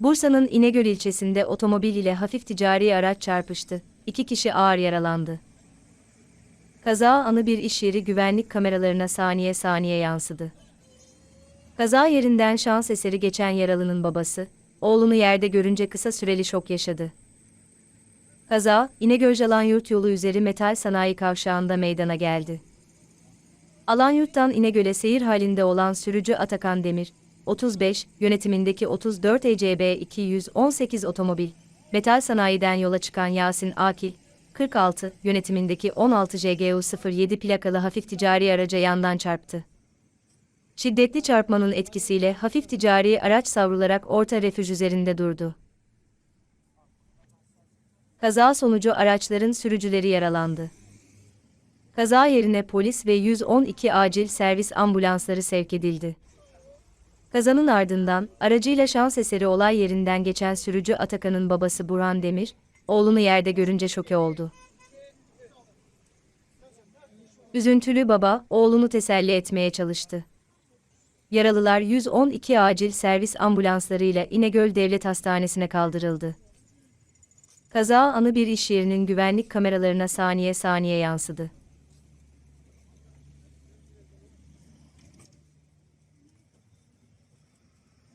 Bursa'nın İnegöl ilçesinde otomobil ile hafif ticari araç çarpıştı. İki kişi ağır yaralandı. Kaza anı bir iş yeri güvenlik kameralarına saniye saniye yansıdı. Kaza yerinden şans eseri geçen yaralının babası, oğlunu yerde görünce kısa süreli şok yaşadı. Kaza, İnegöl Yurt yolu üzeri metal sanayi kavşağında meydana geldi. Alanyurt'tan İnegöl'e seyir halinde olan sürücü Atakan Demir, 35, yönetimindeki 34 ECB 218 otomobil, metal sanayiden yola çıkan Yasin Akil, 46, yönetimindeki 16 JGU 07 plakalı hafif ticari araca yandan çarptı. Şiddetli çarpmanın etkisiyle hafif ticari araç savrularak orta refüj üzerinde durdu. Kaza sonucu araçların sürücüleri yaralandı. Kaza yerine polis ve 112 acil servis ambulansları sevk edildi. Kazanın ardından aracıyla şans eseri olay yerinden geçen sürücü Atakan'ın babası Burhan Demir, oğlunu yerde görünce şoke oldu. Üzüntülü baba, oğlunu teselli etmeye çalıştı. Yaralılar 112 acil servis ambulanslarıyla İnegöl Devlet Hastanesi'ne kaldırıldı. Kaza anı bir iş yerinin güvenlik kameralarına saniye saniye yansıdı.